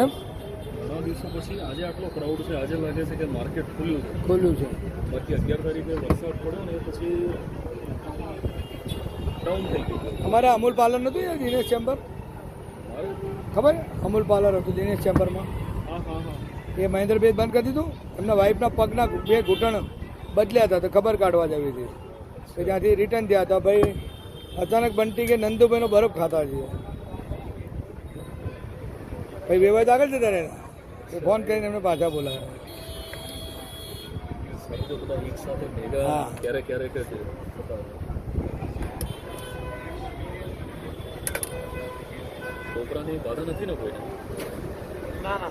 એમ? ઘણા દિવસો પછી આજે આટલો ક્રાઉડ છે. આજે લાગે છે કે માર્કેટ ખુલ્યું છે. ખુલ્લું છે. બાકી અગિયાર તારીખે વરસાદ પડ્યો ને પછી ડાઉન થઈ ગયું. અમારે અમૂલ પાર્લર નહોતું યાર દિનેશ ચેમ્બર ખબર? અમૂલ પાર્લર હતું દિનેશ ચેમ્બરમાં એ મહેન્દ્રભાઈ બંધ કરી દીધું. એમના વાઈફના પગના બે ઘૂંટણ બદલ્યા હતા તો ખબર કાઢવા જવી હતી. તો ત્યાંથી રિટર્ન થયા હતા. ભાઈ અચાનક બનતી કે નંદુભાઈનો બરફ ખાતા છીએ. ભાઈ બે વાત આગળ જતા રહ્યા એ ફોન કરીને એમને પાછા બોલાવ્યા. ક્યારેક ક્યારેક છોકરાની બાધા નથી ને કોઈને ના ના.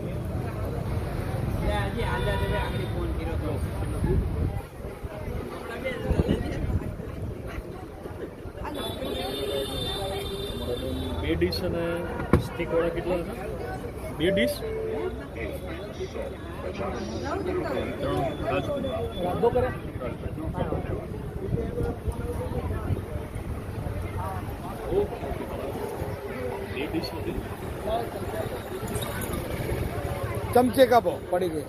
બે ડીશ અને સ્ટીકવાળા કેટલા હતા? બે ડીશ બે ડીશ હતી. ચમચે કાપો પડી ગઈ.